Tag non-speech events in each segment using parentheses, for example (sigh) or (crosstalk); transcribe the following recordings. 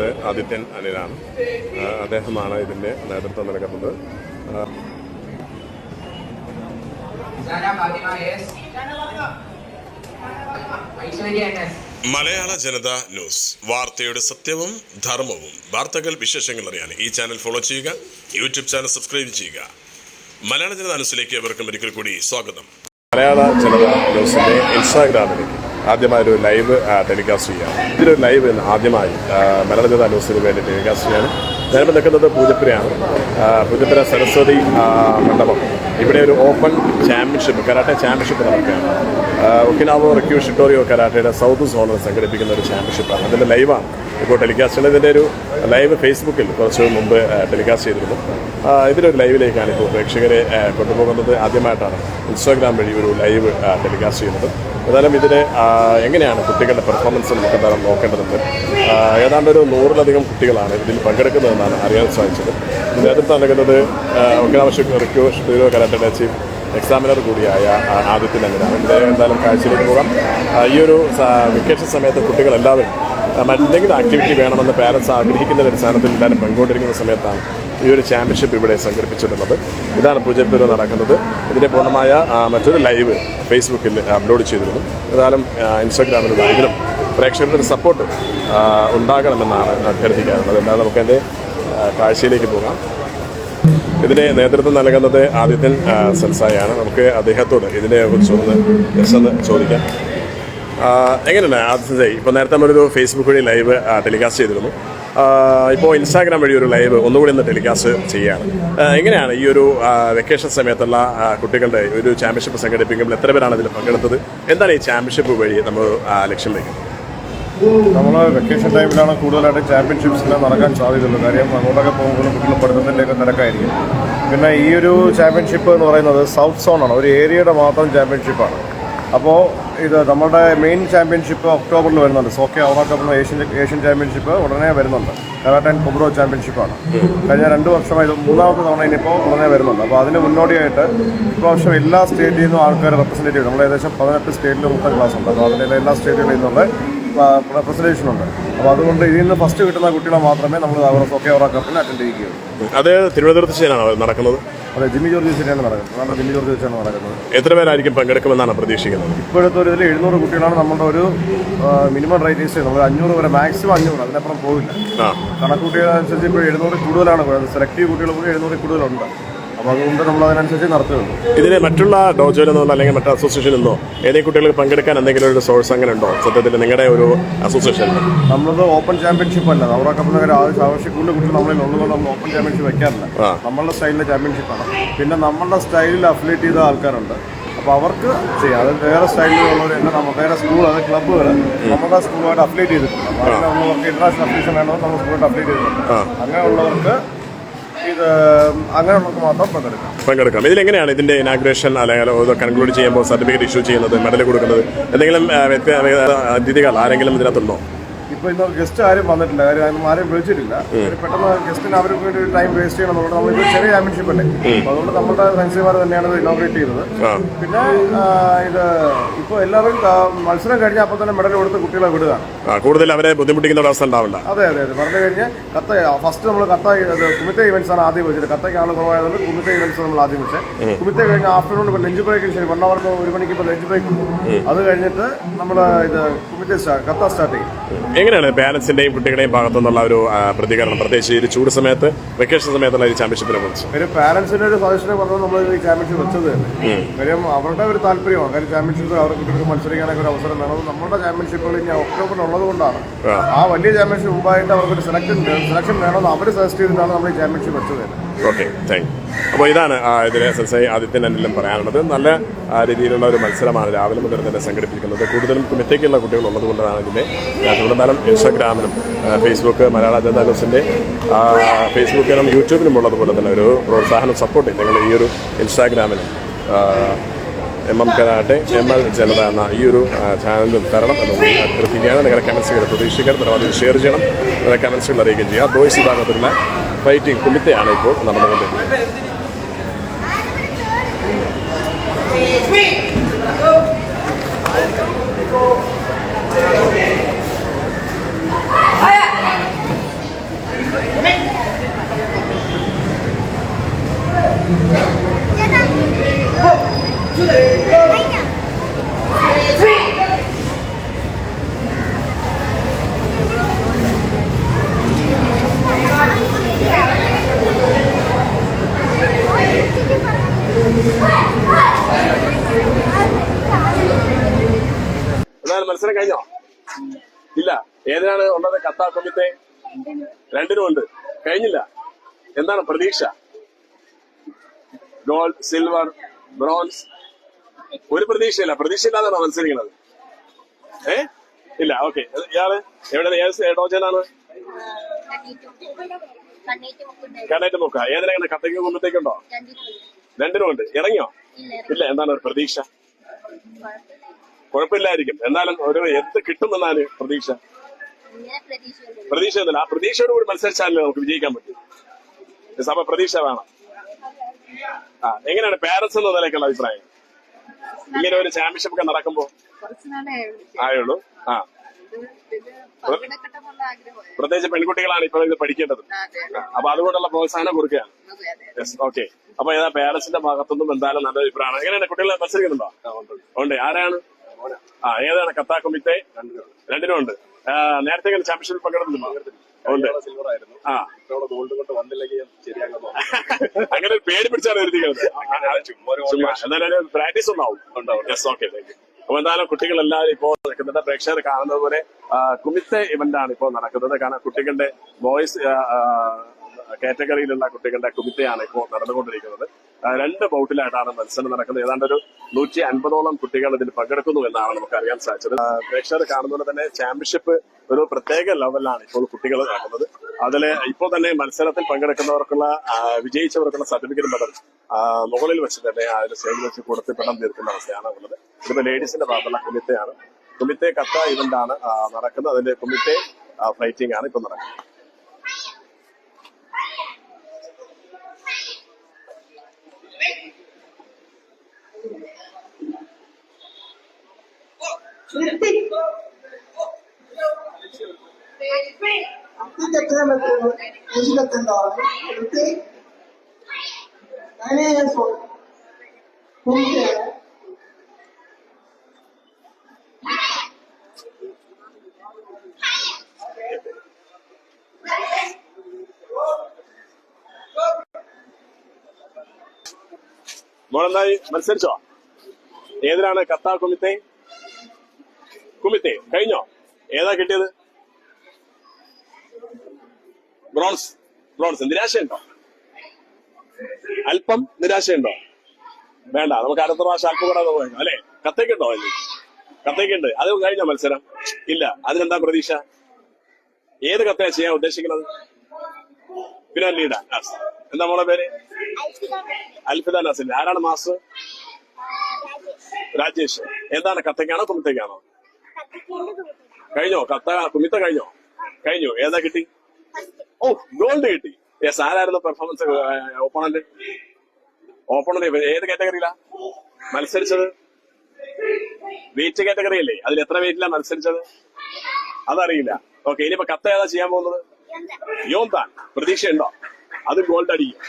നടക്കുന്നത് ആദിത്യൻ അനിലാണ്. അദ്ദേഹമാണ് ഇതിന്റെ നേതൃത്വം നൽകുന്നത്. മലയാള ജനത ന്യൂസ്. വാർത്തയുടെ സത്യവും ധർമ്മവും. വാർത്തകൾ വിശേഷങ്ങൾ അറിയാൻ ഈ ചാനൽ ഫോളോ ചെയ്യുക യൂട്യൂബ് ചാനൽ സബ്സ്ക്രൈബ് ചെയ്യുക. മലയാള ജനത ന്യൂസിലേക്ക് അവർക്കും ഒരിക്കൽ കൂടി സ്വാഗതം. മലയാള ജനത ന്യൂസിന്റെ ഇൻസ്റ്റാഗ്രാമിലേക്ക് ആദ്യമായി ഒരു ലൈവ് ടെലികാസ്റ്റ് ചെയ്യാം. ഇതിലൊരു ലൈവ് ആദ്യമായി മലയാള ജനത ന്യൂസിന് വേണ്ടി ടെലികാസ്റ്റ് ചെയ്യാണ് ഞാനിപ്പോൾ നിൽക്കുന്നത് പൂജപ്പുരയാണ്. പൂജപ്പുര സരസ്വതി മണ്ഡപം. ഇവിടെ ഒരു ഓപ്പൺ ചാമ്പ്യൻഷിപ്പ് കരാട്ടെ ചാമ്പ്യൻഷിപ്പ് നടക്കുകയാണ്. ഒക്കിനാവോ റിക്യൂ ഷിറ്റോറിയോ കരാട്ടയുടെ സൗത്ത് സോണിൽ സംഘടിപ്പിക്കുന്ന ഒരു ചാമ്പ്യൻഷിപ്പാണ്. അതിന്റെ ലൈവാണ് ഇപ്പോൾ ടെലികാസ്റ്റ് ചെയ്യുന്നത്. ഇതിന്റെ ഒരു ലൈവ് ഫേസ്ബുക്കിൽ കുറച്ച് മുമ്പ് ടെലികാസ്റ്റ് ചെയ്തിരുന്നു. ഇതിലൊരു ലൈവിലേക്കാണ് ഇപ്പോൾ പ്രേക്ഷകരെ കൊണ്ടുപോകുന്നത്. ആദ്യമായിട്ടാണ് ഇൻസ്റ്റാഗ്രാം വഴി ഒരു ലൈവ് ടെലികാസ്റ്റ് ചെയ്യുന്നത്. ഏതായാലും ഇതിന് എങ്ങനെയാണ് കുട്ടികളുടെ പെർഫോമൻസ് നമുക്ക് എന്തായാലും നോക്കേണ്ടതുണ്ട്? ഏതാണ്ട് ഒരു നൂറിലധികം കുട്ടികളാണ് ഇതിൽ പങ്കെടുക്കുന്നതെന്നാണ് അറിയാൻ സാധിച്ചത്. നേതൃത്വം നൽകുന്നത് ഒക്കാവശ്യം റിക്യൂ ഷിറ്റോറിയോ കരാട്ടയുടെ ചീഫ് എക്സാമിനർ കൂടിയായ ആദിത്യ അങ്ങനെയാണ് ഇതിന്റെ എന്തായാലും കാഴ്ചയിലേക്ക് പോകാം. ഈ ഒരു വെക്കേഷൻ സമയത്ത് കുട്ടികളെല്ലാവരും മറ്റെന്തെങ്കിലും ആക്ടിവിറ്റി വേണമെന്ന് പാരൻസ് ആഗ്രഹിക്കുന്ന ഒരു സ്ഥാനത്തിൽ എല്ലാവരും പങ്കുകൊണ്ടിരിക്കുന്ന സമയത്താണ് ഈ ഒരു ചാമ്പ്യൻഷിപ്പ് ഇവിടെ സംഘടിപ്പിച്ചിട്ടുള്ളത്. ഇതാണ് പൂജപ്പൂര് നടക്കുന്നത്. ഇതിന്റെ പൂർണമായ മറ്റൊരു ലൈവ് ഫേസ്ബുക്കിൽ അപ്ലോഡ് ചെയ്തിരുന്നു. ഏതായാലും ഇൻസ്റ്റാഗ്രാമിലും ലൈവിലും പ്രേക്ഷകരുടെ സപ്പോർട്ട് ഉണ്ടാകണമെന്നാണ് അഭ്യർത്ഥിക്കാറുള്ളത് എന്നാൽ നമുക്ക് എന്റെ കാഴ്ചയിലേക്ക് പോകാം. ഇതിന് നേതൃത്വം നൽകുന്നത് ആദിത്യൻ സെൻസായാണ് നമുക്ക് അദ്ദേഹത്തോട് ഇതിനെ കുറിച്ചൊന്ന് ഒന്ന് ചോദിക്കാം. എങ്ങനെയാണ് സായി ഇപ്പോൾ നേരത്തെ നമ്മളൊരു ഫേസ്ബുക്ക് വഴി ലൈവ് ടെലികാസ്റ്റ് ചെയ്തിരുന്നു. ഇപ്പോൾ ഇൻസ്റ്റാഗ്രാം വഴി ഒരു ലൈവ് ഒന്നുകൂടി ഒന്ന് ടെലികാസ്റ്റ് ചെയ്യുകയാണ്. എങ്ങനെയാണ് ഈ ഒരു വെക്കേഷൻ സമയത്തുള്ള കുട്ടികളുടെ ഒരു ചാമ്പ്യൻഷിപ്പ് സംഘടിപ്പിക്കുമ്പോൾ എത്ര പേരാണ് ഇതിൽ പങ്കെടുത്തത്? എന്താണ് ഈ ചാമ്പ്യൻഷിപ്പ് വഴി നമ്മൾ ലക്ഷ്യം വയ്ക്കുന്നത് നമ്മൾ വെക്കേഷൻ ടൈമിലാണ് കൂടുതലായിട്ട് ചാമ്പ്യൻഷിപ്സിൽ നടക്കാൻ സാധ്യതയുള്ളൂ. കാര്യം അങ്ങോട്ടൊക്കെ പോകുമ്പോൾ കുട്ടികൾ പഠിത്തത്തിന്റെയൊക്കെ തിരക്കായിരിക്കും. പിന്നെ ഈ ഒരു ചാമ്പ്യൻഷിപ്പ് എന്ന് പറയുന്നത് സൗത്ത് സോണാണ് ഒരു ഏരിയയുടെ മാത്രം ചാമ്പ്യൻഷിപ്പാണ് അപ്പോൾ ഇത് നമ്മുടെ മെയിൻ ചാമ്പ്യൻഷിപ്പ് ഒക്ടോബറിൽ വരുന്നുണ്ട്. സോക്കെ ഓണോക്ടോബറിൽ ഏഷ്യൻ ഏഷ്യൻ ചാമ്പ്യൻഷിപ്പ് ഉടനെ വരുന്നുണ്ട്. കരാട്ട ആൻഡ് കൊബ്രോ ചാമ്പ്യൻഷിപ്പാണ് കഴിഞ്ഞ രണ്ട് വർഷമായി മൂന്നാമത്തെ തവണ ഇനിയിപ്പോൾ ഉടനെ വരുന്നുണ്ട്. അപ്പോൾ അതിന് മുന്നോടിയായിട്ട് ഇപ്രാവശ്യം എല്ലാ സ്റ്റേറ്റിൽ നിന്നും ആൾക്കാർ റെപ്രസെന്റ് ചെയ്യും നമ്മൾ ഏകദേശം പതിനെട്ട് സ്റ്റേറ്റിൽ മൊത്തം ക്ലാസ് ഉണ്ട്. അപ്പോൾ അതിന്റെ എല്ലാ സ്റ്റേറ്റുകളിൽ നിന്നുള്ള റെപ്രസെന്റേഷൻ ഉണ്ട്. അപ്പോൾ അതുകൊണ്ട് ഇതിൽ നിന്ന് ഫസ്റ്റ് കിട്ടുന്ന കുട്ടികളെ മാത്രമേ നമ്മൾ സോക്കെ ഓറ കപ്പിന് അറ്റൻഡ് ചെയ്യുകയുള്ളൂ. അത് തിരുവനന്തപുരത്ത് നടക്കുന്നത്? അതെ ജിമ്മി ജോർജ് വെച്ചിട്ടാണ് നടക്കുന്നത്. ജിമ്മി ജോർജ് വെച്ചാണ് നടക്കുന്നത്. എത്ര പേരായിരിക്കും പങ്കെടുക്കുമെന്നാണ് പ്രതീക്ഷിക്കുന്നത്? ഇപ്പോഴത്തെ ഒരു ഇതിൽ എഴുന്നൂറ് കുട്ടികളാണ് നമ്മുടെ ഒരു മിനിമം റേറ്റേഴ്സ് നമ്മൾ അഞ്ഞൂറ് വരെ മാക്സിമം അഞ്ഞൂറ് അതിനപ്പുറം പോകില്ല കണക്കുട്ടികൾ അനുസരിച്ച് ഇപ്പോൾ എഴുന്നൂറ് കൂടുതലാണ് സെലക്റ്റീവ് കുട്ടികൾ പോലും എഴുന്നൂറ് കൂടുതലുണ്ട്. അപ്പോൾ അതുകൊണ്ട് നമ്മൾ അതിനനുസരിച്ച് നടത്തുകയുള്ളൂ ഇതിന് മറ്റുള്ള ഡോജോയിൽ നിന്നോ അല്ലെങ്കിൽ മറ്റു അസോസിയേഷനിൽ നിന്നോ ഏതെങ്കിലും കുട്ടികൾക്ക് പങ്കെടുക്കാൻ എന്തെങ്കിലും ഒരു സോഴ്സ് അങ്ങനെ ഉണ്ടോ? സത്യത്തിൽ നിങ്ങളുടെ ഒരു അസോസിയേഷൻ. നമ്മളത് ഓപ്പൺ ചാമ്പ്യൻഷിപ്പ് അല്ല. അവരുടെ കപ്പിനൊക്കെ ആവശ്യക്കൂടുതൽ കുട്ടികൾ നമ്മളിൽ ഉള്ളതുകൊണ്ട് നമ്മൾ ഓപ്പൺ ചാമ്പ്യൻഷിപ്പ് വെക്കാറില്ല. നമ്മളുടെ സ്റ്റൈലിലെ ചാമ്പ്യൻഷിപ്പാണ് പിന്നെ നമ്മളുടെ സ്റ്റൈലിൽ അഫിലേറ്റ് ചെയ്ത ആൾക്കാരുണ്ട്. അപ്പോൾ അവർക്ക് ചെയ്യാം. അത് വേറെ സ്റ്റൈലിലുള്ളവർ തന്നെ നമ്മൾ വേറെ സ്കൂൾ അത് ക്ലബ്ബുകൾ നമ്മുടെ സ്കൂളുമായിട്ട് അഫിലേറ്റ് ചെയ്തിട്ടുണ്ട്. അപ്പോൾ അങ്ങനെയുള്ളവർക്ക് ഇന്റർനാഷണൽ അഫിലേഷൻ വേണമെന്ന് നമ്മൾ സ്കൂളായിട്ട് അഫിലേറ്റ് ചെയ്തിട്ടുണ്ട്. അങ്ങനെയുള്ളവർക്ക് പങ്കെടുക്കാം. പങ്കെടുക്കാം. ഇതിലെങ്ങനെയാണ് ഇതിന്റെ ഇനാഗ്രേഷൻ അല്ലെങ്കിൽ കൺക്ലൂഡ് ചെയ്യുമ്പോൾ സർട്ടിഫിക്കറ്റ് ഇഷ്യൂ ചെയ്യുന്നത് മെഡൽ കൊടുക്കുന്നത്? എന്തെങ്കിലും അതിഥികൾ ആരെങ്കിലും ഇതിനകത്തുണ്ടോ? ഇപ്പൊ ഇന്ന് ഗസ്റ്റ് ആരും വന്നിട്ടില്ല. കാര്യം ആരും വിളിച്ചിട്ടില്ല. പെട്ടെന്ന് ഗസ്റ്റിന് അവർക്ക് വേണ്ടി ടൈം വേസ്റ്റ് ചെയ്യണം നമ്മൾ നമ്മളിത് ചെറിയ ചാമ്പ്യൻഷിപ്പ് അല്ലേ? അപ്പൊ അതുകൊണ്ട് നമ്മുടെ ഫെൻസിമാർ തന്നെയാണ് ഇത് ഇനോഗ്രേറ്റ് ചെയ്തത്. പിന്നെ ഇത് ഇപ്പൊ എല്ലാവരും മത്സരം കഴിഞ്ഞ അപ്പോൾ തന്നെ മെഡൽ കൊടുത്ത് കുട്ടികളെ വിടുകയാണ് കൂടുതൽ അവരെ ബുദ്ധിമുട്ടിക്കുന്ന ഒരു അവസ്ഥ ഉണ്ടാവില്ല അതെ അതെ അതെ. പറഞ്ഞു കഴിഞ്ഞാൽ കത്ത ഫസ്റ്റ് നമ്മൾ കത്ത കുമിത്തെ ഇവന്റ്സ് ആണ് ആദ്യം വെച്ചത്. കത്തയ്ക്ക് ആൾ കുറവായതുകൊണ്ട് കുമിത്തെ ഇവന്റ്സ് നമ്മൾ ആദ്യം വെച്ചത്. കുമിത്തെ കഴിഞ്ഞ ആഫ്റ്റർനൂൺ ഇപ്പൊ ലഞ്ച് ബ്രേക്ക് ശരി വൺ അവർക്ക് ഒരു മണിക്ക് ഇപ്പൊ ലഞ്ച് ബ്രേക്ക് അത് കഴിഞ്ഞിട്ട് നമ്മൾ ഇത് കുമിത്തെ സ്റ്റാർട്ട് കത്ത സ്റ്റാർട്ട് ചെയ്യും. എങ്ങനെയാണ് പാരന്റ്സിന്റെയും കുട്ടികളുടെയും ഭാഗത്തു നിന്നുള്ള ഒരു പ്രതികരണം? പ്രത്യേകിച്ച് ഈ ചൂട് സമയത്ത് വെക്കേഷൻ സമയത്തുള്ള ഈ ചാമ്പ്യൻഷിപ്പിനെ കുറിച്ച്. ഒരു പാരന്റ്സിന്റെ ഒരു സജഷനെ പറഞ്ഞാൽ നമ്മൾ ഈ ചാമ്പ്യൻഷിപ്പ് വെച്ചത് തന്നെ. കാര്യം അവരുടെ ഒരു താല്പര്യമാണ്. കാര്യം ചാമ്പ്യൻഷിപ്പ് അവർക്ക് കുട്ടികൾക്ക് മത്സരിക്കാനൊക്കെ ഒരു അവസരം വേണം. നമ്മുടെ ചാമ്പ്യൻഷിപ്പുകൾ ഇനി ഒക്ടോബറിൽ ഉള്ളത് കൊണ്ടാണ്. ആ വലിയ ചാമ്പ്യൻഷിപ്പ് മുമ്പായിട്ട് അവർക്ക് ഒരു സെലക്ഷൻ സെലക്ഷൻ വേണമെന്ന് അവർ സജസ്റ്റ് ചെയ്തിട്ടാണ് നമ്മൾ ഈ ചാമ്പ്യൻഷിപ്പ് വെച്ചത് തന്നെ. ഓക്കെ താങ്ക് അപ്പോൾ ഇതാണ് ഇതിനെ സെൻസായി ആദിത്യൻ എന്നെല്ലാം പറയാനുള്ളത്. നല്ല രീതിയിലുള്ള ഒരു മത്സരമാണ് രാവിലെ മുതൽ തന്നെ സംഘടിപ്പിക്കുന്നത്. കൂടുതലും മിത്തേക്കുള്ള കുട്ടികൾ ഉള്ളത് കൊണ്ടാണ് ഇതിന്റെ കൂടുതലും ഇൻസ്റ്റാഗ്രാമിലും ഫേസ്ബുക്ക് മലയാള ജനതാ ന്യൂസിന്റെ ഫേസ്ബുക്കിലും യൂട്യൂബിലും ഉള്ളതുപോലെ തന്നെ ഒരു പ്രോത്സാഹനം സപ്പോർട്ട് നിങ്ങൾ ഈ ഒരു ഇൻസ്റ്റാഗ്രാമിലും M M karate M L Janatha എന്ന ഈ ഒരു ചാനലിലും തരണം എന്ന് അഭ്യർത്ഥിക്കുകയാണ്. നിങ്ങളുടെ കമൻസുകൾ പ്രതീക്ഷിക്കാൻ പരമാവധി ഷെയർ ചെയ്യണം. നിങ്ങളുടെ കമൻസുകൾ അറിയിക്കുകയും ചെയ്യുക ബോയ്സ് വിഭാഗത്തിലുള്ള ഫൈറ്റിംഗ് കുമിത്തയാണ് ഇപ്പോൾ നടന്നുകൊണ്ടിരിക്കുന്നത്. മത്സരം കഴിഞ്ഞോ ഇല്ല ഏതിനാണ് ഉള്ളത് കത്താ കൊമ്മിത്തെ രണ്ടിനും ഉണ്ട് കഴിഞ്ഞില്ല എന്താണ് പ്രതീക്ഷ? ഗോൾഡ് സിൽവർ ബ്രോൺസ് ഒരു പ്രതീക്ഷയില്ല. പ്രതീക്ഷയില്ലാതാണ് മത്സരിക്കുന്നത്? ഏ? ഇല്ല ഓക്കെ ഇയാൾ എവിടെ ഏത് ഡോജനാണ് കണ്ണീറ്റ് മുക്ക. ഏതിനാണ് കത്തേക്ക് കൊമ്പത്തേക്കുണ്ടോ രണ്ടിനും ഉണ്ട്. ഇറങ്ങിയോ? ഇല്ല എന്താണ് ഒരു പ്രതീക്ഷ? കുഴപ്പമില്ലായിരിക്കും. എന്നാലും ഒരു എന്ത് കിട്ടുമെന്നാണ് പ്രതീക്ഷ. പ്രതീക്ഷ ഒന്നുമില്ല ആ പ്രതീക്ഷയോട് കൂടി മത്സരിച്ചാലേ നമുക്ക് വിജയിക്കാൻ പറ്റും. സഭ പ്രതീക്ഷ വേണം. ആ എങ്ങനെയാണ് പാരൻസ് എന്ന നിലയ്ക്കുള്ള അഭിപ്രായം? ഇങ്ങനെ ഒരു ചാമ്പ്യൻഷിപ്പ് ഒക്കെ നടക്കുമ്പോ? ആയുള്ളൂ. ആ. പ്രത്യേകിച്ച് പെൺകുട്ടികളാണ് ഇപ്പൊ ഇത് പഠിക്കേണ്ടത്. അപ്പൊ അതുകൊണ്ടുള്ള പ്രോത്സാഹനം കൊടുക്കുകയാണ്. യെസ് ഓക്കെ അപ്പൊ ഏതാ പേരൻസിന്റെ ഭാഗത്തുനിന്നും എന്തായാലും നല്ല അഭിപ്രായമാണ്. എങ്ങനെയാണ് കുട്ടികളെ മത്സരിക്കുന്നുണ്ടോ? ഉണ്ട്. ആരാണ്? ആ ഏതാണ്? കത്താക്കുമ്പിത്തെ രണ്ടിനും ഉണ്ട്. നേരത്തെ ഇങ്ങനെ ചാമ്പ്യൻഷിപ്പിൽ പങ്കെടുത്തിട്ടുണ്ടോ സിൽവർ ആയിരുന്നു ഇത്തവണ ഗോൾഡ് കൊണ്ട് വന്നില്ലെങ്കിൽ ശരിയാകുന്നു (laughs) അങ്ങനെ പേടി പിടിച്ചാണ് എഴുതിക്കുന്നത് പ്രാക്ടീസ് ഉണ്ടാവും യെസ് ഓക്കെ താങ്ക് യു അപ്പൊ എന്തായാലും കുട്ടികളെല്ലാവരും ഇപ്പോ ഇപ്പോൾ നിൽക്കുന്നുണ്ട്. പ്രേക്ഷകർ കാണുന്നത് പോലെ കുമിത്തെ ഇവന്റ് ആണ് ഇപ്പോൾ നടക്കുന്നത്. കാരണം കുട്ടികളുടെ ബോയ്സ് കാറ്റഗറിയിലുള്ള കുട്ടികളുടെ കുമിത്തയാണ് ഇപ്പോൾ നടന്നുകൊണ്ടിരിക്കുന്നത്. രണ്ട് ബൗട്ടിലായിട്ടാണ് മത്സരം നടക്കുന്നത്. ഏതാണ്ട് ഒരു നൂറ്റി അൻപതോളം കുട്ടികൾ ഇതിൽ പങ്കെടുക്കുന്നു എന്നാണ് നമുക്ക് അറിയാൻ സാധിച്ചത് പ്രേക്ഷകർ കാണുന്നത് തന്നെ ചാമ്പ്യൻഷിപ്പ് ഒരു പ്രത്യേക ലെവലിലാണ് ഇപ്പോൾ കുട്ടികൾ നടക്കുന്നത്. അതിൽ ഇപ്പോൾ തന്നെ മത്സരത്തിൽ പങ്കെടുക്കുന്നവർക്കുള്ള വിജയിച്ചവർക്കുള്ള സർട്ടിഫിക്കറ്റ് മെഡൽ മുകളിൽ വെച്ച് തന്നെ അതിന് സ്റ്റേജിൽ വെച്ച് കൊടുത്ത് പെടം തീർക്കുന്ന അവസ്ഥയാണ് ഉള്ളത്. ഇതിപ്പോ ലേഡീസിന്റെ ഭാഗത്തുള്ള കുമിത്തയാണ് കുമിത്തെ കത്ത ഇവന്റ് ആണ് നടക്കുന്നത്. അതിന്റെ കുമിത്തെ ഫൈറ്റിംഗ് ആണ് ഇപ്പൊ നടക്കുന്നത്. புஜிகத்தந்தார்கள் கொடுத்து நயனேய சொல் கும்பிய ಮೊದಲನೇದಾಗಿ ಮನಸ್ಸರಿಸೋ ഏതിലാണ് കത്താ കുമിത്തെ കുമിത്തെ കഴിഞ്ഞോ ഏതാ കിട്ടിയത് ബ്രോൺസ് ബ്രോൺസ് നിരാശയുണ്ടോ? അല്പം നിരാശയുണ്ടോ? വേണ്ട നമുക്ക് അടുത്ത പ്രാവശ്യം അല്പം കൂടെ പോയേക്കാം അല്ലെ? കത്തേക്കുണ്ടോ അതിൽ കത്തേക്കുണ്ട്. അത് കഴിഞ്ഞ മത്സരം? ഇല്ല. അതിനെന്താ പ്രതീക്ഷ? ഏത് കത്തയാ ചെയ്യാൻ ഉദ്ദേശിക്കുന്നത്? പിന്നെ ലീഡ എന്താ മോളെ പേര്? അൽഫിദ നസിൽ ആരാണ് മാസ്റ്റർ? രാജേഷ്. എന്താണ് കത്തക്കാണോ കുമിത്തേക്കാണോ? കഴിഞ്ഞോ? കത്ത കുമിത്ത കഴിഞ്ഞോ? കഴിഞ്ഞു. ഏതാ കിട്ടി? ഓ ഗോൾഡ് കിട്ടി. യെസ് ആരായിരുന്നു പെർഫോമൻസ് ഓപ്പണന്റ് ഓപ്പണന്റ് ഏത് കാറ്റഗറിയിലാ മത്സരിച്ചത്? വെയിറ്റ് കാറ്റഗറി അല്ലേ? അതിൽ എത്ര വെയിറ്റിലാ മത്സരിച്ചത്? അതറിയില്ല. ഓക്കെ ഇനിയിപ്പോ കത്ത ഏതാ ചെയ്യാൻ പോകുന്നത്? യോന്താൻ. പ്രതീക്ഷയുണ്ടോ? അത് ഗോൾഡ് അടിക്കും.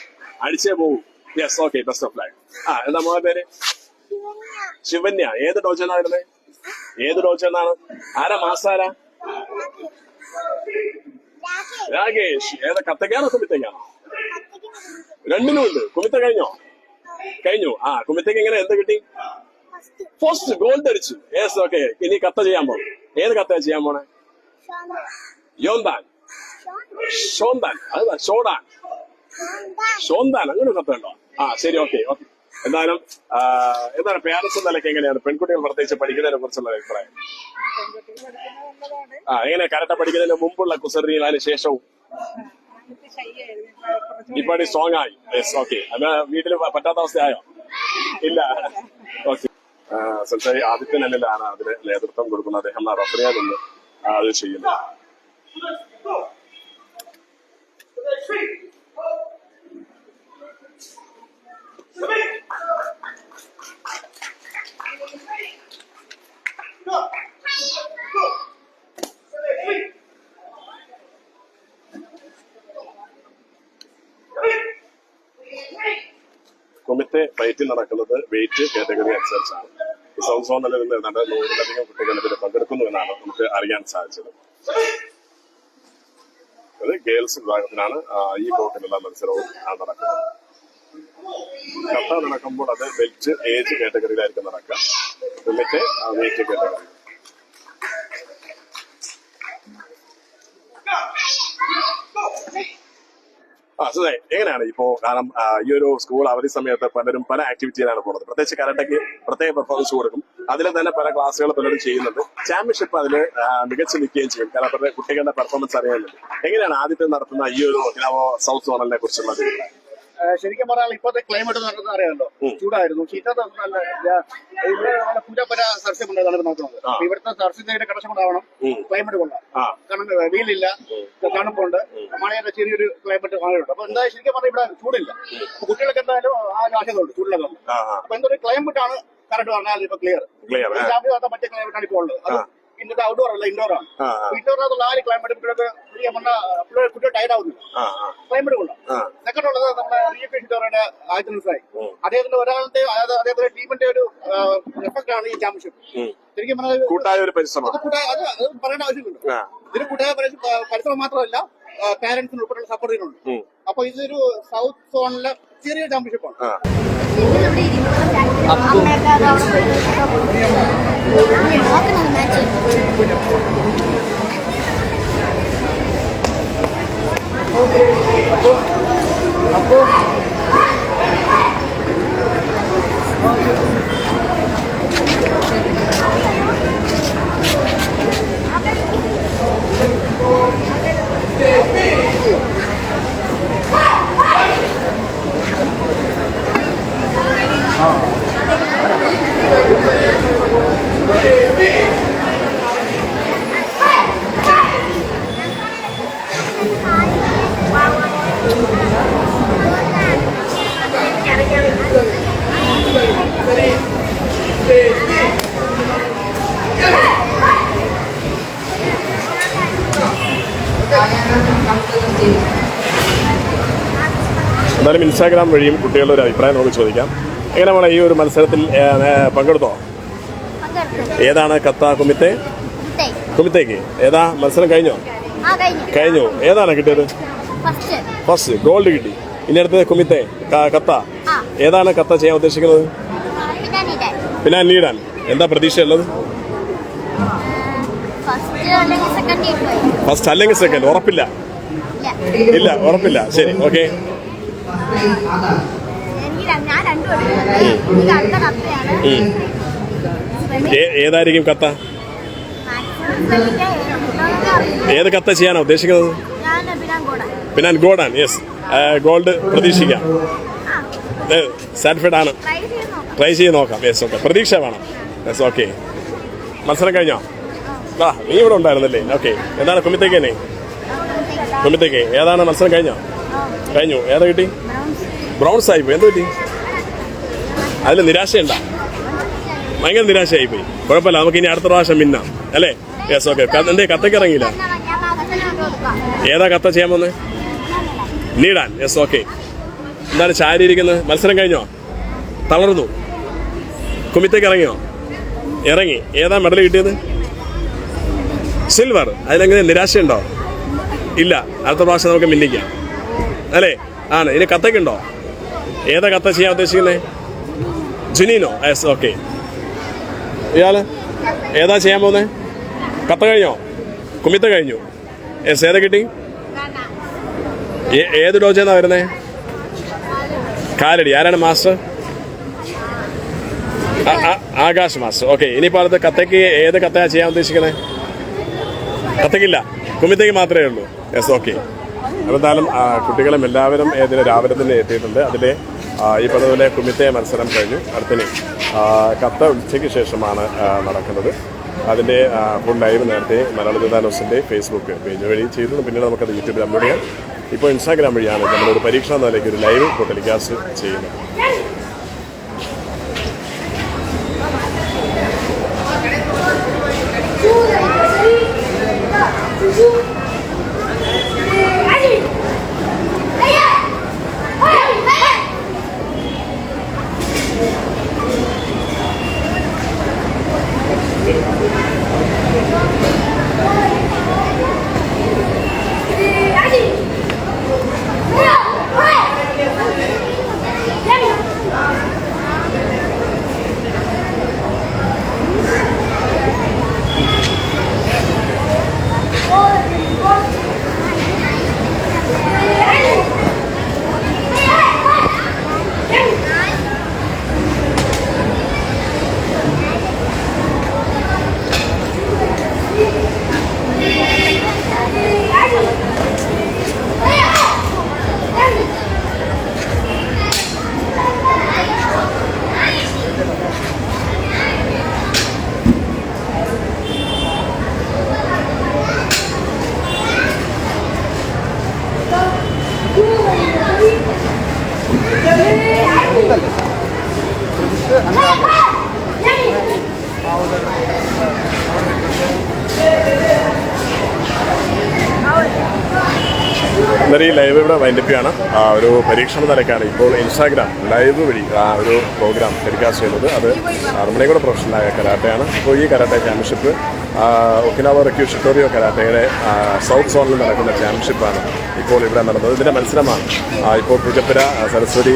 അടിച്ചേ പോകും yes okay best of life ആ എന്താ മോളെ പേര്? ശിവന്യ. ഏത് വരുന്നത് ഏത് ഡോജ ആരാ മാസാരാ രാകേഷ് ഏതാ കത്തക്കാണോ കുമിത്തക്കാണോ രണ്ടിനും ഉണ്ട് കുമിത്ത കഴിഞ്ഞോ? കഴിഞ്ഞു. ആ കുമിത്തക്ക് എങ്ങനെ? എന്ത് കിട്ടി? ഫസ്റ്റ് ഗോൾഡ് അടിച്ചു. യെസ് ഓക്കെ ഇനി കത്ത ചെയ്യാൻ പോകും ഏത് കത്ത ചെയ്യാൻ പോണേ? യോന്താൻ. ഷോന്താൻ. അതാ ഷോഡാൻ. ഷോന്താൻ. അങ്ങനെ കത്ത ഉണ്ടോ ആ ശരി ഓക്കെ ഓക്കെ എന്തായാലും എന്താണ് പേരൻസ് നിലയ്ക്ക് എങ്ങനെയാണ്? പെൺകുട്ടികൾ പ്രത്യേകിച്ച് പഠിക്കുന്നതിനെ കുറിച്ചുള്ള അഭിപ്രായം. ആ എങ്ങനെ കരട്ട പഠിക്കുന്നതിന് മുമ്പുള്ള കുസറിയും അതിന് ശേഷവും ഇപ്പൊ സ്ട്രോങ് ആയി. യെസ് ഓക്കെ അത് വീട്ടിൽ പറ്റാത്ത അവസ്ഥയായോ? ഇല്ല. ഓക്കെ സംസാരി ആദിത്യൻ അല്ലാണ് അതിന് നേതൃത്വം കൊടുക്കുന്നത്. അദ്ദേഹം റഫറിയാ നിന്ന് അത് ചെയ്യുന്നത്. കൊമിത്തെ ഫൈറ്റിൽ നടക്കുന്നത് വെയിറ്റ് കാറ്റഗറി അനുസരിച്ചാണ് ഈ നിലവിൽ ഏതാണ്ട് നൂറിലധികം കുട്ടികൾ ഇതിൽ പങ്കെടുക്കുന്നു എന്നാണ് നമുക്ക് അറിയാൻ സാധിച്ചത്. അത് ഗേൾസ് വിഭാഗത്തിലാണ് ഈ ബോട്ടിലുള്ള മത്സരവും നടക്കുന്നത്. കട്ട നടക്കുമ്പോൾ അത് വെൽറ്റ് ഏജ് കാറ്റഗറിയിലായിരിക്കും നടക്കുക. എന്നിട്ട് വെയിറ്റ് കാറ്റഗറി ആ എങ്ങനെയാണ് ഇപ്പോ കാരണം ഈ ഒരു സ്കൂൾ അവധി സമയത്ത് പലരും പല ആക്ടിവിറ്റിയിലാണ് പോകുന്നത്. പ്രത്യേകിച്ച് കരണ്ടയ്ക്ക് പ്രത്യേക പെർഫോമൻസ് കൊടുക്കും. അതിൽ തന്നെ പല ക്ലാസ്സുകൾ പലരും ചെയ്യുന്നുണ്ട്. ചാമ്പ്യൻഷിപ്പ് അതിൽ മികച്ചു നിൽക്കുകയും ചെയ്യും. കാരണം അവരുടെ കുട്ടികളുടെ പെർഫോമൻസ് അറിയാനുണ്ട് എങ്ങനെയാണ് ആദ്യത്തെ നടത്തുന്ന ഈ ഒരു സൗത്ത് സോണലിനെ കുറിച്ചുള്ള ശരിക്കും പറഞ്ഞാൽ ഇപ്പോഴത്തെ ക്ലൈമറ്റ് നടക്കുന്നത് അറിയാമല്ലോ. ചൂടായിരുന്നു. ഇന്നത്തെ ഇവിടെ പൂജപ്പര സരസ്യം കൊണ്ടാണ് നോക്കുന്നത് ഇവിടുത്തെ സർസ്യത്തിന്റെ കണക്ഷൻ കൊണ്ടാവണം. ക്ലൈമറ്റ് കൊള്ളാം ആ. കാരണം വെയിലില്ല. തണുപ്പുണ്ട് മഴയുടെ ചെറിയൊരു ക്ലൈമറ്റ് മഴയുണ്ട് അപ്പൊ എന്താ ശരിക്കും പറഞ്ഞാൽ ഇവിടെ ചൂടില്ല. കുട്ടികൾക്ക് എന്തായാലും ആ ആശങ്കയുണ്ട് ചൂടിലൊക്കെ. അപ്പൊ എന്തൊരു ക്ലൈമറ്റ് ആണ് കറണ്ട് പറഞ്ഞാൽ ഇപ്പൊ ക്ലിയർ ക്ലിയർ മറ്റേ ക്ലൈമറ്റ് ആണ് ഇപ്പോൾ ഉള്ളത്. ഇന്നത്തെ ഔട്ട്ഡോർ അല്ല ഇൻഡോർ ആണ്. ഇൻഡോർ ആകുന്ന നാല് ക്ലൈമറ്റ് കുട്ടികൾക്ക് പറഞ്ഞാൽ പിള്ളേർ കുട്ടികൾ ടയർഡ് ആവുന്നില്ല. ആ ആ. ക്ലൈമറ്റ് ആ. സെക്കൻഡ് ഉള്ളത് നമ്മുടെ ഷിറ്റോറിന്റെ ആയിരത്തി സായി ഉം. അദ്ദേഹത്തിന്റെ ഒരാളുടെ അതായത് അതേപോലെ ടീമിന്റെ ഒരു എഫക്ട് ആണ് ഈ ചാമ്പ്യൻഷിപ്പ്. ശരിക്കും പറഞ്ഞാൽ കൂട്ടായ ഒരു പരിശ്രമം. കൂട്ടായ അത് പറയേണ്ട ആവശ്യമില്ല. ഇതിന് കൂട്ടായ പരിശ്ര- പരിശ്രമം മാത്രമല്ല പാരന്റ്സിന് ഉൾപ്പെടെ സപ്പോർട്ട് ചെയ്യുന്നുണ്ട്. ഉം. അപ്പൊ ഇതൊരു സൗത്ത് സോണിലെ ചെറിയ ചാമ്പ്യൻഷിപ്പാണ് ആ. അമ്മയൊക്കെ അത് എന്തായാലും ഇൻസ്റ്റാഗ്രാം വഴിയും കുട്ടികളുടെ ഒരു അഭിപ്രായം നമുക്ക് ചോദിക്കാം. എങ്ങനെ വേണം ഈ ഒരു മത്സരത്തിൽ പങ്കെടുത്തോ? ഏതാണ് കത്ത കുമിത്തെ? കുമ്മിത്തേക്ക് കുമിത്തേക്ക്. ഏതാ? മത്സരം കഴിഞ്ഞോ? കഴിഞ്ഞു. ഏതാണ് കിട്ടിയത്? ഫസ്റ്റ്. ഗോൾഡ് കിട്ടി. ഇനി അടുത്തത് കുമിത്തെ. ക- കത്ത. ഏതാണ് കത്ത ചെയ്യാൻ ഉദ്ദേശിക്കുന്നത്? പിന്നെ അന്നീടാൻ നീടാൻ എന്താ പ്രതീക്ഷയുള്ളത്? ഫസ്റ്റ് അല്ലെങ്കിൽ സെക്കൻഡ് ടീം ഫസ്റ്റ് അല്ലെങ്കിൽ സെക്കൻഡ് ഉറപ്പില്ല. ഇല്ല ഉറപ്പില്ല. ശരി ഓക്കെ. ഏതായിരിക്കും കത്ത? ഏത് കത്ത ചെയ്യാനാണ് ഉദ്ദേശിക്കുന്നത്? ഞാൻ ഗോഡാൻ. യെസ് ഗോൾഡ് പ്രതീക്ഷിക്കാം. സാറ്റിഫൈഡ് സാറ്റിസ്ഫൈഡ് ആണ്. ട്രൈ ചെയ്ത് നോക്കാം. യെസ് ഓക്കെ പ്രതീക്ഷ വേണം. യെസ് ഓക്കെ മത്സരം കഴിഞ്ഞോ? ആ നീ ഇവിടെ ഉണ്ടായിരുന്നല്ലേ. ഓക്കെ എന്താണ് കുമിത്തേക്ക്. തന്നെ ഏതാണ് മത്സരം കഴിഞ്ഞോ? കഴിഞ്ഞു. ഏതാ കിട്ടി? ബ്രൗൺസ് ആയിപ്പോയി എന്ത് പറ്റി? അതിൽ നിരാശയുണ്ട? ഭയങ്കര നിരാശയായിപ്പോയി കുഴപ്പമില്ല. നമുക്ക് ഇനി അടുത്ത പ്രാവശ്യം മിന്നാം. അല്ലേ? യെസ് ഓക്കെ എന്തേ കത്തയ്ക്ക് ഇറങ്ങിയില്ല? ഏതാ കത്ത ചെയ്യാൻ വന്നേ നീടാൻ. യെസ് ഓക്കെ എന്താണ് ചാരി ഇരിക്കുന്നത് മത്സരം കഴിഞ്ഞോ? തളർന്നു. കുമിത്തേക്ക് ഇറങ്ങിയോ? ഇറങ്ങി. ഏതാ മെഡൽ കിട്ടിയത്? സിൽവർ അതിലെങ്ങനെ നിരാശയുണ്ടോ? ഇല്ല. അടുത്ത പ്രാവശ്യം നമുക്ക് മിന്നിക്കാം. അല്ലേ? ആണ്. ഇനി കത്തയ്ക്കുണ്ടോ ഏതാ കത്ത ചെയ്യാൻ ഉദ്ദേശിക്കുന്നത് ജുനീനോ? S okay. ഇയാൾ ഏതാ ചെയ്യാൻ പോകുന്നത് കത്ത കഴിഞ്ഞോ? കുമിത്ത കഴിഞ്ഞു. എസ് ഏതാ കിട്ടി? ഏത് ഡോജെന്നാ വരുന്നേ? കാലടി. ആരാണ് മാസ്റ്റർ? ആകാശ് മാസ്റ്റർ. ഓക്കെ. ഇനിയിപ്പോൾ അടുത്ത് കത്തയ്ക്ക് ഏത് കത്തയാണ് ചെയ്യാൻ ഉദ്ദേശിക്കുന്നത് കത്തയ്ക്കില്ല കുമിത്തേക്ക് മാത്രമേ ഉള്ളൂ. Yes okay. എന്തായാലും കുട്ടികളും എല്ലാവരും ഇതിന് രാവിലെ തന്നെ എത്തിയിട്ടുണ്ട്. അതിൽ ഈ പറഞ്ഞതുപോലെ കുമിത്തെ മത്സരം കഴിഞ്ഞു. അടുത്തിന് കത്ത ഉച്ചയ്ക്ക് ശേഷമാണ് നടക്കുന്നത്. അതിന്റെ ഫുൾ ലൈവ് നേരത്തെ മലയാള ജനതാ ന്യൂസിന്റെ ഫേസ്ബുക്ക് പേജ് വഴി ചെയ്തു പിന്നീട് നമുക്കത് യൂട്യൂബിൽ അപ്ലോഡ് ചെയ്യാം. ഇപ്പോൾ ഇൻസ്റ്റാഗ്രാം വഴിയാണ് നമ്മളൊരു പരീക്ഷാ നിലയ്ക്ക് ഒരു ലൈവ് ഇപ്പോൾ ടെലികാസ്റ്റ് ചെയ്യുന്നത്. Oh, ഇന്നലെ ഈ ലൈവ് ഇവിടെ വൈൻഡപ്പിയാണ് ഒരു പരീക്ഷണ നിലക്കാണ് ഇപ്പോൾ ഇൻസ്റ്റാഗ്രാം ലൈവ് വഴി ഒരു പ്രോഗ്രാം ടെലികാസ്റ്റ് ചെയ്യുന്നത്. അത് നമ്മുടെ പ്രൊഫഷണലായ കരാട്ടയാണ്. ഇപ്പോൾ ഈ karate championship Okinawa Ryukyu Shitoryu കരാട്ടയുടെ south സോണിൽ നടക്കുന്ന ചാമ്പ്യൻഷിപ്പാണ് ഇപ്പോൾ ഇവിടെ നടന്നത്. ഇതിന്റെ മത്സരമാണ് ഇപ്പോൾ പൂജപ്പുര സരസ്വതി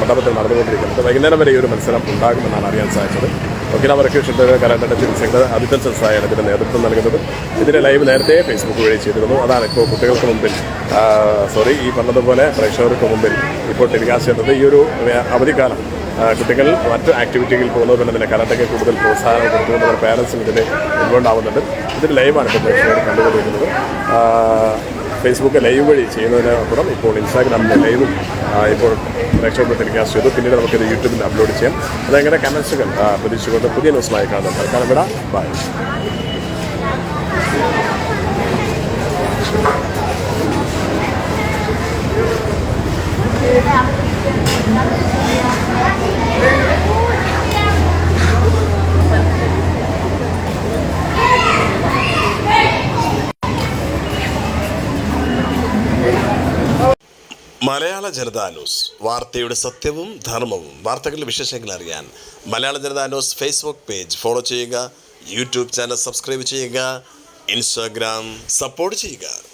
മണ്ഡപത്തിൽ നടന്നുകൊണ്ടിരിക്കുന്നത്. വൈകുന്നേരം വരെ ഈ ഒരു മത്സരം ഉണ്ടാകുമെന്നാണ് അറിയാൻ സാധിച്ചത്. ഒക്കിനാവ റെക്യൂ ഷിറ്റോറിയോ ചികിത്സയുടെ ആദിത്യൻ സെൻസായാണ് ഇതിന് നേതൃത്വം നൽകുന്നത്. ഇതിന്റെ ലൈവ് നേരത്തെ ഫേസ്ബുക്ക് വഴി ചെയ്തിരുന്നു. അതാണ് ഇപ്പോൾ കുട്ടികൾക്ക് മുമ്പിൽ സോറി ഈ പറഞ്ഞതുപോലെ പ്രേക്ഷകർക്ക് മുമ്പിൽ ഇപ്പോൾ ടെലികാസ്റ്റ് ചെയ്യുന്നത്. ഈ ഒരു അവധിക്കാലം കുട്ടികൾ മറ്റ് ആക്ടിവിറ്റികളിൽ പോകുന്നത് പോലെ തന്നെ കരാട്ടയ്ക്ക് കൂടുതൽ പ്രോത്സാഹനം കൊടുത്തുകൊണ്ട് പേരൻസും ഇതിൽ ഇൻവോൾവ് ആവുന്നുണ്ട്. ഇതിൽ ലൈവാണ് ഇപ്പോൾ പ്രേക്ഷകർ കണ്ടുകൊണ്ടിരിക്കുന്നത്. ഫേസ്ബുക്ക് ലൈവ് വഴി ചെയ്യുന്നതിനപ്പുറം ഇപ്പോൾ ഇൻസ്റ്റാഗ്രാമിലെ ലൈവും ഇപ്പോൾ പ്രേക്ഷകർക്ക് ടെലികാസ്റ്റ് ചെയ്തു പിന്നീട് നമുക്കിത് യൂട്യൂബിൽ അപ്ലോഡ് ചെയ്യാം. അതെങ്ങനെ കമൻസുകൾ പ്രതീക്ഷിച്ചുകൊണ്ട് പുതിയ ന്യൂസുമായി കാണുന്നത് തൽക്കാലം വിടാം ബൈ മലയാള ജനതാ ന്യൂസ്. വാർത്തയുടെ സത്യവും ധർമ്മവും. വാർത്തകളുടെ വിശേഷങ്ങൾ അറിയാൻ Malayala Janatha news Facebook page follow ചെയ്യുക യൂട്യൂബ് ചാനൽ സബ്സ്ക്രൈബ് ചെയ്യുക ഇൻസ്റ്റാഗ്രാം സപ്പോർട്ട് ചെയ്യുക.